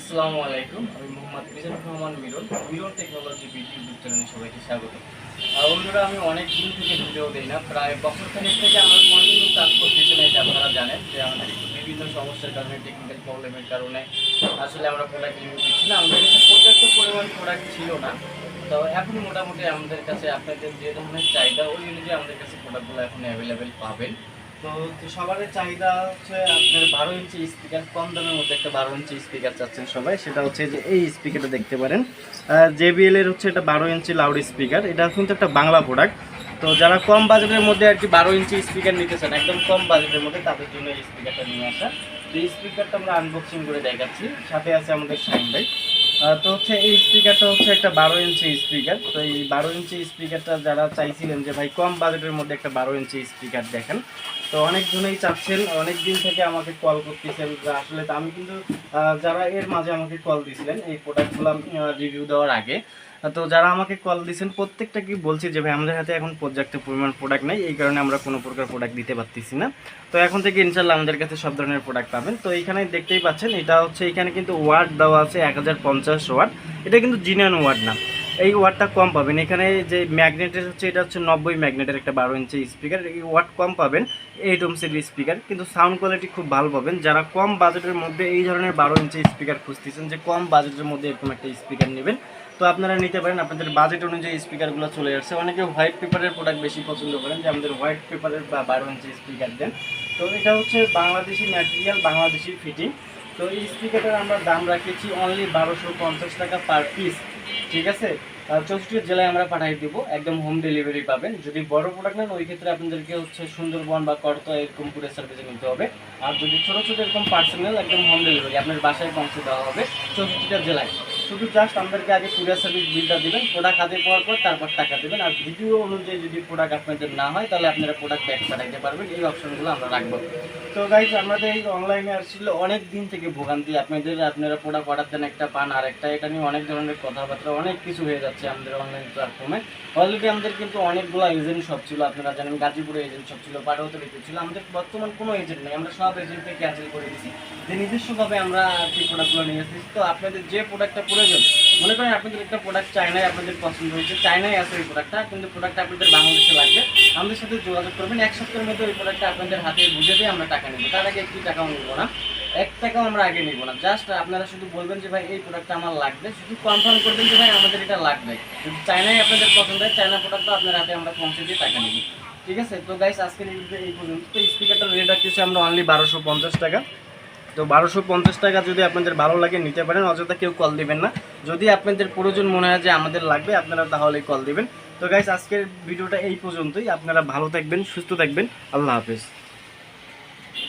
আসসালামু আলাইকুম, আমি মোহাম্মদ মিজানুর রহমান মিরন মিরন টেকনোলজি ইউটিউব চ্যানেলে সবাইকে স্বাগত। বন্ধুরা, আমি অনেক দিন থেকে ভিডিও দিই না, প্রায় বছর খানেক থেকে আমার কন্টিনিউ কাজ করতেছে না এটা আপনারা জানেন যে আমাদের বিভিন্ন সমস্যার কারণে টেকনিক্যাল প্রবলেমের কারণে আসলে আমরা প্রোডাক্ট রিভিউ দিচ্ছি না, আমাদের কাছে পর্যাপ্ত পরিমাণ প্রোডাক্ট ছিল না। তো এখন মোটামুটি আমাদের কাছে আপনাদের যে ধরনের চাহিদা, ওই অনুযায়ী আমাদের কাছে প্রোডাক্টগুলো এখন অ্যাভেলেবেল পাবেন। তো সবারই চাহিদা হচ্ছে আপনার বারো ইঞ্চি স্পিকার কম দামের মধ্যে একটা বারো ইঞ্চি স্পিকার চাচ্ছেন সবাই। সেটা হচ্ছে যে এই স্পিকারটা দেখতে পারেন। জেবিএল এর হচ্ছে এটা বারো ইঞ্চি লাউড স্পিকার এটা কিন্তু একটা বাংলা প্রোডাক্ট তো যারা কম বাজেটের মধ্যে আর কি বারো ইঞ্চি স্পিকার নিতে চান, একদম কম বাজেটের মধ্যে তাদের জন্য এই স্পিকারটা নিয়ে আসা। তো এই স্পিকারটা আমরা আনবক্সিং করে দেখাচ্ছি। সাথে আছে আমাদের শাইন ভাই তো হচ্ছে এই স্পিকারটা হচ্ছে একটা বারো ইঞ্চি স্পিকার তো এই বারো ইঞ্চি স্পিকারটা যারা চাইছিলেন যে ভাই কম বাজেটের মধ্যে একটা বারো ইঞ্চি স্পিকার দেখেন, তো অনেক জনেই চাচ্ছেন অনেক দিন থেকে আমাকে কল করতেছেন। আসলে আমি কিন্তু যারা এর মাঝে আমাকে কল দিয়েছিলেন এই প্রোডাক্টগুলো রিভিউ দেওয়ার আগে, তো যারা আমাকে কল দিয়েছেন প্রত্যেকটা কি বলছি যে ভাই, আমাদের হাতে এখন পর্যাপ্ত পরিমাণ প্রোডাক্ট নেই, এই কারণে আমরা কোনো প্রকার প্রোডাক্ট দিতে পারতেছি না। তো এখন থেকে ইনশাল্লাহ আমাদের কাছে সব ধরনের প্রোডাক্ট পাবেন। তো এইখানে দেখতেই পাচ্ছেন, এটা হচ্ছে এখানে কিন্তু ওয়ার্ড দেওয়া আছে এক হাজার পঞ্চাশ ওয়াট এটা কিন্তু জিনিয়ান ওয়াট না। এই ওয়াটটা কম পাবেন। এখানে যে ম্যাগনেটের হচ্ছে, এটা হচ্ছে নব্বই ম্যাগনেটের একটা বারো ইঞ্চি স্পিকার এই ওয়াট কম পাবেন এইট ওমসের স্পিকার কিন্তু সাউন্ড কোয়ালিটি খুব ভালো পাবেন। যারা কম বাজেটের মধ্যে এই ধরনের বারো ইঞ্চি স্পিকার খুঁজতেছেন, যে কম বাজেটের মধ্যে এরকম একটা স্পিকার নেবেন, তো আপনারা নিতে পারেন। আপনাদের বাজেট অনুযায়ী স্পিকারগুলো চলে আসছে। অনেকে হোয়াইট পেপারের প্রোডাক্ট বেশি পছন্দ করেন, যে আমাদের হোয়াইট পেপারের বা বারো ইঞ্চি স্পিকার দেন। তো এটা হচ্ছে বাংলাদেশি ম্যাটেরিয়াল বাংলাদেশি ফিটিং তো এই স্পিকারটার আমরা দাম রাখেছি অনলি বারোশো পঞ্চাশ টাকা পার পিস ঠিক আছে? চৌষট্টি জেলায় আমরা পাঠিয়ে দিব, একদম হোম ডেলিভারি পাবেন। যদি বড় প্রোডাক্ট নেন, ওই ক্ষেত্রে আপনাদেরকে হচ্ছে সুন্দরবন বা কর্তা এরকম পুরে সার্ভিসে নিতে হবে। আর যদি ছোটো ছোটো এরকম পার্সোনাল একদম হোম ডেলিভারি আপনার বাসায় পৌঁছে দেওয়া হবে চৌষট্টিটা জেলায়। শুধু জাস্ট আমাদেরকে আগে কুরিয়ার সার্ভিস বিলটা দেবেন প্রোডাক্ট হাতে পাওয়ার পর তারপর টাকা দেবেন। আর ভিডিও অনুযায়ী যদি প্রোডাক্ট আপনাদের না হয়, তাহলে আপনারা প্রোডাক্ট ব্যাক পাঠাইতে পারবেন। এই অপশনগুলো আমরা রাখব। তো গাইজ আমাদের এই অনলাইনে আসছিল অনেক দিন থেকে ভোগান্তি। আপনাদের, আপনারা প্রোডাক্ট অর্ডার দেন, একটা পান, আর একটা এটা নিয়ে অনেক ধরনের কথাবার্তা, অনেক কিছু হয়ে যাচ্ছে আমাদের অনলাইন প্ল্যাটফর্মে অলরেডি আমাদের কিন্তু অনেকগুলো এজেন্ট শপ ছিল। আপনারা জানেন গাজীপুরে এজেন্ট শপ ছিল এজেন্ট ছিল। আমাদের বর্তমান কোনো এজেন্ট নেই। আমরা সব এজেন্টকে ক্যান্সেল করে দিয়েছি যে নিজস্বভাবে আমরা সেই প্রোডাক্টগুলো নিয়ে এসেছি তো আপনাদের যে প্রোডাক্টটা প্রয়োজন। মনে করেন আপনাদের একটা প্রোডাক্ট চায়নায় আপনাদের পছন্দ হয়েছে, চায়নায় আছে এই প্রোডাক্টটা কিন্তু প্রোডাক্টটা আপনাদের বাংলাদেশে লাগবে। আমাদের সাথে যোগাযোগ করবেন, এক সপ্তাহের মধ্যে ওই প্রোডাক্টটা আপনাদের হাতে বুঝে দিয়ে আমরা টাকা নেব। তার আগে একটি টাকাও নেব না। এক টাকাও আমরা আগে নিব না। জাস্ট আপনারা শুধু বলবেন যে, ভাই, এই প্রোডাক্টটা আমার লাগবে। শুধু কনফার্ম করবেন যে, ভাই, আমাদের এটা লাগবে। যদি চায়নায় আপনাদের পছন্দ হয়, চায়না প্রোডাক্টটা আপনার হাতে আমরা পৌঁছে দিয়ে টাকা নেব। ঠিক আছে? তো গাইস আজকের এই পর্যন্ত স্পিকারটা রেট রাখতেছি আমরা অনলি বারোশো পঞ্চাশ টাকা। তো বারোশো পঞ্চাশ টাকা যদি আপনাদের ভালো লাগে নিতে পারেন, অযথা কেউ কল দিবেন না। যদি আপনাদের প্রয়োজন মনে হয় যে আমাদের লাগবে, আপনারা তাহলে কল দিবেন। তো গাইস আজকের ভিডিওটা এই পর্যন্তই। আপনারা ভালো থাকবেন, সুস্থ থাকবেন। আল্লাহ হাফেজ।